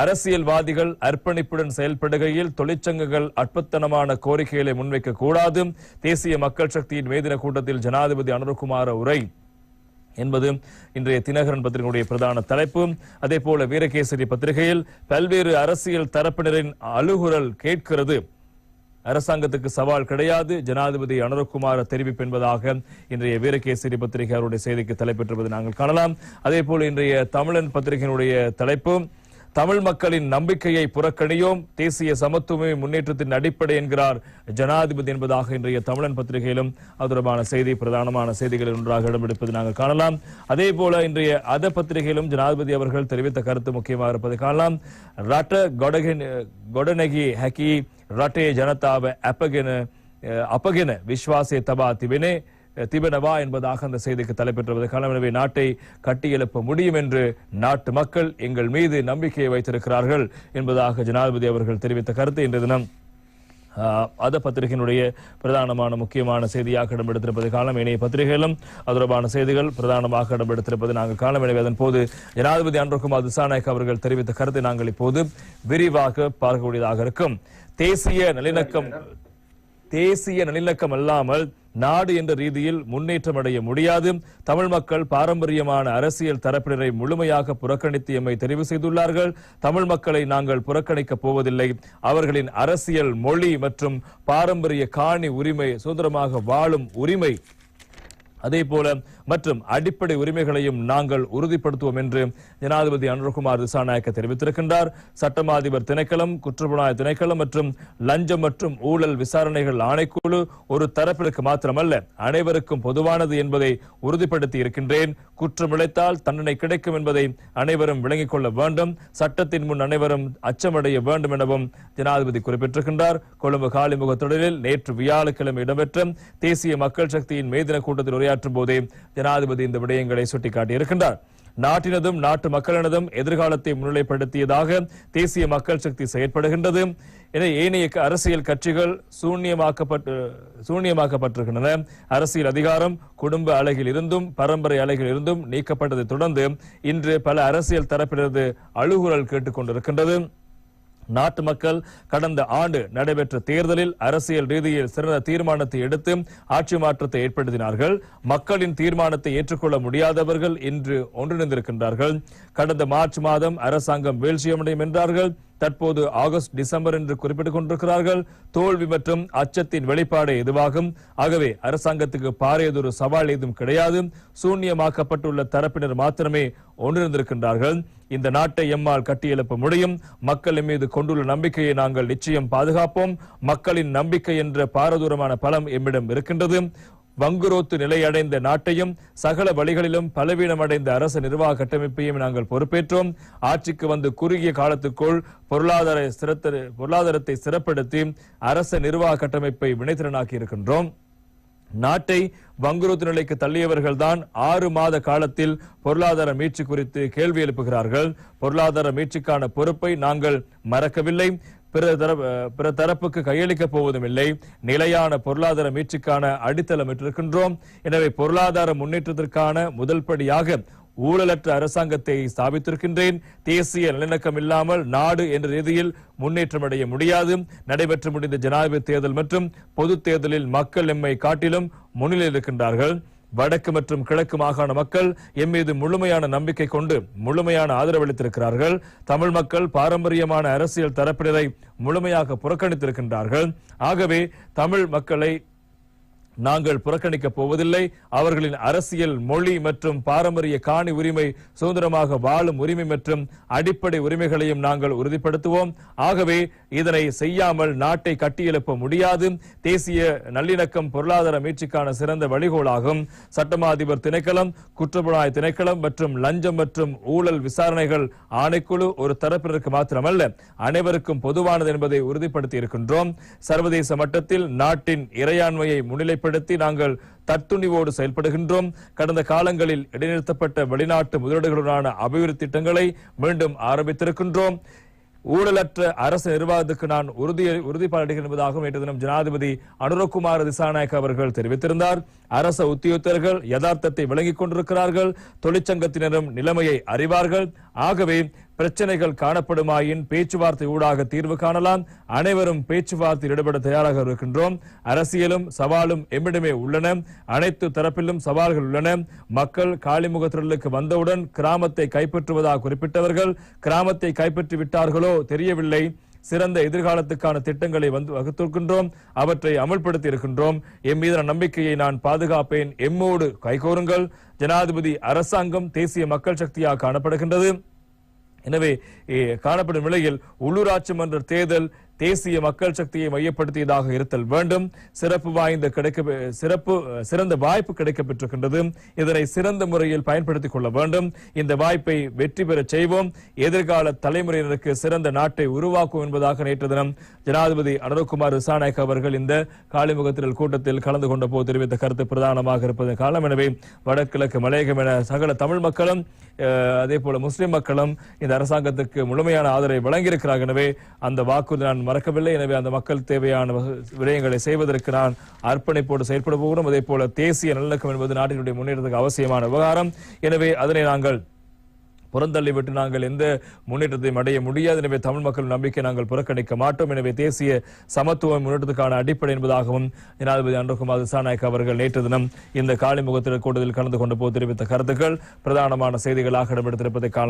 அரசியல்வாதிகள் அர்ப்பணிப்புடன் செயல்படுகையில் தொழிற்சங்கங்கள் அற்பத்தனமான கோரிக்கைகளை முன்வைக்க கூடாது. தேசிய மக்கள் சக்தியின் மேதின கூட்டத்தில் ஜனாதிபதி அனுரகுமார உரை என்பது இன்றைய தினகரன் பத்திரிகையுடைய பிரதான தலைப்பு. அதே போல வீரகேசரி பத்திரிகையில் பல்வேறு அரசியல் தரப்பினரின் அழுகுரல் கேட்கிறது. அரசாங்கத்துக்கு சவால் கிடையாது. ஜனாதிபதி அனுரகுமார தெரிவிப்பு என்பதாக இன்றைய வீரகேசரி பத்திரிகை அவருடைய செய்திக்கு தலைப்பெற்றிருப்பதை நாங்கள் காணலாம். அதே போல இன்றைய தமிழன் பத்திரிகையினுடைய தலைப்பு தமிழ் மக்களின் நம்பிக்கையை புறக்கணியோம் தேசிய சமத்துவமே முன்னேற்றத்தின் அடிப்படை என்கிறார் ஜனாதிபதி என்பதாக இன்றைய தமிழன் பத்திரிகையிலும் அது செய்தி பிரதானமான செய்திகளில் ஒன்றாக இடம்பெடுப்பதை நாங்கள் காணலாம். அதே போல இன்றைய அத பத்திரிகையிலும் ஜனாதிபதி அவர்கள் தெரிவித்த கருத்து முக்கியமாக இருப்பதை காணலாம். ராட்ட கொடனகி ஹக்கி ரட்டே ஜனதாவை அப்பகின அப்பகின விஸ்வாசே தபா திவினே திபனவா என்பதாக அந்த செய்திக்கு தலைப்பெற்றுவது காலம் நாட்டை கட்டியெழுப்ப முடியும் என்று நாட்டு மக்கள் எங்கள் மீது நம்பிக்கையை வைத்திருக்கிறார்கள் என்பதாக ஜனாதிபதி அவர்கள் தெரிவித்த கருத்து இன்று தினம். அத பத்திரிகையினுடைய பிரதானமான முக்கியமான செய்தியாக இடம்பெடுத்திருப்பது காலம் இணைய பத்திரிகையிலும் தொடர்பான செய்திகள் பிரதானமாக இடம்பெடுத்திருப்பது நாங்கள் காலம் எனவே அதன் போது ஜனாதிபதி அன்றுகுமார் திசாநாயக் அவர்கள் தெரிவித்த கருத்தை நாங்கள் இப்போது விரிவாக பார்க்கக்கூடியதாக இருக்கும். தேசிய நல்லிணக்கம் தேசிய நல்லிணக்கம் அல்லாமல் நாடு என்ற ரீதியில் முன்னேற்றம் அடைய முடியாது. தமிழ் மக்கள் பாரம்பரியமான அரசியல் தரப்பினரை முழுமையாக புறக்கணித்தியமை எம்மை தெரிவு செய்துள்ளார்கள். தமிழ் மக்களை நாங்கள் புறக்கணிக்கப் போவதில்லை. அவர்களின் அரசியல் மொழி மற்றும் பாரம்பரிய காணி உரிமை சுதந்திரமாக வாழும் உரிமை அதே போல மற்றும் அடிப்படை உரிமைகளையும் நாங்கள் உறுதிப்படுத்துவோம் என்று ஜனாதிபதி அனுரகுமார் திசாநாயக்க தெரிவித்திருக்கின்றார். சட்டமா அதிபர் திணைக்களம் குற்றப்புலனாய்வு திணைக்களம் மற்றும் லஞ்சம் மற்றும் ஊழல் விசாரணைகள் ஆணைக்குழு ஒரு தரப்பிற்கு மாத்திரமல்ல அனைவருக்கும் பொதுவானது என்பதை உறுதிப்படுத்தி இருக்கின்றேன். குற்றம் இழைத்தால் தண்டனை கிடைக்கும் என்பதை அனைவரும் விளங்கிக் கொள்ள வேண்டும். சட்டத்தின் முன் அனைவரும் அச்சமடைய வேண்டும் எனவும் ஜனாதிபதி குறிப்பிட்டிருக்கின்றார். கொழும்பு காலிமுக தொடரில் நேற்று வியாழக்கிழமை இடம்பெற்ற தேசிய மக்கள் சக்தியின் மேதின கூட்டத்தில் உரையாற்றும் போதே ஜனாதிபதி இந்த விடயங்களை சுட்டிக்காட்டியிருக்கின்றார். நாட்டினதும் நாட்டு மக்களினதும் எதிர்காலத்தை முன்னிலைப்படுத்தியதாக தேசிய மக்கள் சக்தி செயற்படுகின்றது. என ஏனைய அரசியல் கட்சிகள் சூன்யமாக்கப்பட்டு சூன்யமாக்கப்பட்டிருக்கின்றன. அரசியல் அதிகாரம் குடும்ப அழகில் இருந்தும் பரம்பரை அழகில் இருந்தும் நீக்கப்பட்டதை தொடர்ந்து இன்று பல அரசியல் தரப்பினரது அழுகுரல் கேட்டுக் கொண்டிருக்கின்றது நாட்டு மக்கள் கடந்த ஆண்டு நடைபெற்ற தேர்தலில் அரசியல் ரீதியில் சிறந்த தீர்மானத்தை எடுத்து ஆட்சி மாற்றத்தை ஏற்படுத்தினார்கள். மக்களின் தீர்மானத்தை ஏற்றுக்கொள்ள முடியாதவர்கள் இன்று ஒன்றிணைந்திருக்கின்றார்கள். கடந்த மார்ச் மாதம் அரசாங்கம் வீழ்ச்சியமடையும் என்றார்கள். தற்போது ஆகஸ்ட் டிசம்பர் என்று குறிப்பிட்டுக் கொண்டிருக்கிறார்கள். தோல்வி மற்றும் அச்சத்தின் வெளிப்பாடு எதுவாகும்? ஆகவே அரசாங்கத்துக்கு பாரியதொரு சவால் ஏதும் கிடையாது. சூன்யமாக்கப்பட்டுள்ள தரப்பினர் மாத்திரமே ஒன்றிருந்திருக்கின்றார்கள். இந்த நாட்டை எம்மால் கட்டியெழுப்ப முடியும். மக்கள் மீது கொண்டுள்ள நம்பிக்கையை நாங்கள் நிச்சயம் பாதுகாப்போம். மக்களின் நம்பிக்கை என்ற பாரதூரமான பலம் எம்மிடம் இருக்கின்றது. வங்குரோத்து நிலையடைந்த நாட்டையும் சகல வழிகளிலும் பலவீனமடைந்த அரசு நிர்வாக கட்டமைப்பையும் நாங்கள் பொறுப்பேற்றோம். ஆட்சிக்கு வந்து குறுகிய காலத்துக்குள் பொருளாதார பொருளாதாரத்தை சிறப்படுத்தி அரச நிர்வாக கட்டமைப்பை வினைத்திறனாக்கி இருக்கின்றோம். நாட்டை வங்குரோத்து நிலைக்கு தள்ளியவர்கள்தான் ஆறு மாத காலத்தில் பொருளாதார மீட்சி குறித்து கேள்வி எழுப்புகிறார்கள். பொருளாதார மீட்சிக்கான பொறுப்பை நாங்கள் மறக்கவில்லை. பிற தரப்பு பிற தரப்புக்கு கையளிக்கப் போவதும் இல்லை நிலையான பொருளாதார மீட்சிக்கான அடித்தளமிட்டிருக்கின்றோம் எனவே பொருளாதார முன்னேற்றத்திற்கான முதல் படியாக ஊழலற்ற அரசாங்கத்தை ஸ்தாபித்திருக்கின்றேன். தேசிய நல்லிணக்கம் இல்லாமல் நாடு என்ற ரீதியில் முன்னேற்றம் அடைய முடியாது. நடைபெற்று முடிந்த ஜனாதிபதி தேர்தல் மற்றும் பொது தேர்தலில் மக்கள் எம்மை காட்டிலும் முன்னிலையில் இருக்கின்றார்கள். வடக்கு மற்றும் கிழக்கு மாகாண மக்கள் எம் மீது முழுமையான நம்பிக்கை கொண்டு முழுமையான ஆதரவளித்திருக்கிறார்கள் தமிழ் மக்கள் பாரம்பரியமான அரசியல் தரப்பினரை முழுமையாக புறக்கணித்திருக்கின்றார்கள். ஆகவே தமிழ் மக்களை நாங்கள் புறக்கணிக்கப் போவதில்லை. அவர்களின் அரசியல் மொழி மற்றும் பாரம்பரிய காணி உரிமை சுதந்திரமாக வாழும் உரிமை மற்றும் அடிப்படை உரிமைகளையும் நாங்கள் உறுதிப்படுத்துவோம். ஆகவே இதனை செய்யாமல் நாட்டை கட்டியெழுப்ப முடியாது. தேசிய நல்லிணக்கம் பொருளாதார மீட்சிக்கான சிறந்த வழிகோலாகும். சட்டமா அதிபர் திணைக்களம் குற்றப்புலனாய் திணைக்களம் மற்றும் லஞ்சம் மற்றும் ஊழல் விசாரணைகள் ஆணைக்குழு ஒரு தரப்பினருக்கு மாத்திரமல்ல அனைவருக்கும் பொதுவானது என்பதை உறுதிப்படுத்தி இருக்கின்றோம் சர்வதேச மட்டத்தில் நாட்டின் இறையாண்மையை முன்னிலைப்படுத்தி நாங்கள் தத்துணிவோடு செயல்படுகின்றோம். கடந்த காலங்களில் இடைநிறுத்தப்பட்ட வெளிநாட்டு முதலீடுகளுடனான அபிவிருத்தி திட்டங்களை மீண்டும் ஆரம்பித்திருக்கின்றோம். ஊழலற்ற அரசு நிர்வாகத்துக்கு நான் உறுதி உறுதிப்பாடு என்பதாகவும் நேற்று தினம் ஜனாதிபதி அனுரகுமார் திசாநாயக் அவர்கள் தெரிவித்திருந்தார். அரச உத்தியோகத்தர்கள் யதார்த்தத்தை விளங்கிக் கொண்டிருக்கிறார்கள். தொழிற்சங்கத்தினரும் நிலைமையை அறிவார்கள். ஆகவே பிரச்சனைகள் காணப்படுமாயின் பேச்சுவார்த்தை ஊடாக தீர்வு காணலாம். அனைவரும் பேச்சுவார்த்தையில் ஈடுபட தயாராக இருக்கின்றோம். அரசியலும் சவாலும் எம்மிடமே உள்ளன. அனைத்து தரப்பிலும் சவால்கள் உள்ளன. மக்கள் காளிமுகத்திரலுக்கு வந்தவுடன் கிராமத்தை கைப்பற்றுவதாக குறிப்பிட்டவர்கள் கிராமத்தை கைப்பற்றி விட்டார்களோ தெரியவில்லை. சிறந்த எதிர்காலத்துக்கான திட்டங்களை வந்து வகுத்திருக்கின்றோம் அவற்றை அமல்படுத்தி இருக்கின்றோம் எம் மீதான நம்பிக்கையை நான் பாதுகாப்பேன். எம்மோடு கைகோருங்கள். ஜனாதிபதி அரசாங்கம் தேசிய மக்கள் சக்தியாக காணப்படுகின்றது. எனவே காணப்படும் நிலையில் உள்ளூராட்சி மன்ற தேர்தல் தேசிய மக்கள் சக்தியை மையப்படுத்தியதாக இருத்தல் வேண்டும். சிறப்பு வாய்ந்த கிடைக்க சிறப்பு சிறந்த வாய்ப்பு கிடைக்கப்பெற்றிருக்கின்றது. இதனை சிறந்த முறையில் பயன்படுத்திக் கொள்ள வேண்டும். இந்த வாய்ப்பை வெற்றி பெறச் செய்வோம். எதிர்கால தலைமுறையினருக்கு சிறந்த நாட்டை உருவாக்கும் என்பதாக நேற்று தினம் ஜனாதிபதி அனுரகுமார் விசாநாயக் அவர்கள் இந்த காளிமுகத்திரல் கூட்டத்தில் கலந்து கொண்ட போது தெரிவித்த கருத்து பிரதானமாக இருப்பதன் காரணம். எனவே வடகிழக்கு மலையகம் என சகல தமிழ் மக்களும் அதே போல முஸ்லிம் மக்களும் இந்த அரசாங்கத்துக்கு முழுமையான ஆதரவை வழங்கியிருக்கிறார்கள். எனவே அந்த வாக்குறுதி நான் மறக்கவில்லை. எனவே அந்த மக்கள் தேவையான விடயங்களை செய்வதற்கு நான் அர்ப்பணிப்போடு செயற்பட போகிறோம். அதே போல தேசிய நல்லிணக்கம் என்பது நாட்டினுடைய முன்னேற்றத்துக்கு அவசியமான விவகாரம். எனவே அதனை நாங்கள் புறந்தள்ளி விட்டு நாங்கள் எந்த முன்னேற்றத்தையும் அடைய முடியாது. எனவே தமிழ் மக்கள் நம்பிக்கை நாங்கள் புறக்கணிக்க மாட்டோம். எனவே தேசிய சமத்துவ முன்னேற்றத்துக்கான அடிப்படை என்பதாகவும் ஜனாதிபதி அன்றகுமார் திசாநாயக் அவர்கள் நேற்று தினம் இந்த காளிமுகத்திற்கு கூட்டத்தில் கலந்து கொண்ட போது தெரிவித்த கருத்துக்கள் பிரதானமான செய்திகளாக இடம்பெடுத்திருப்பதை காண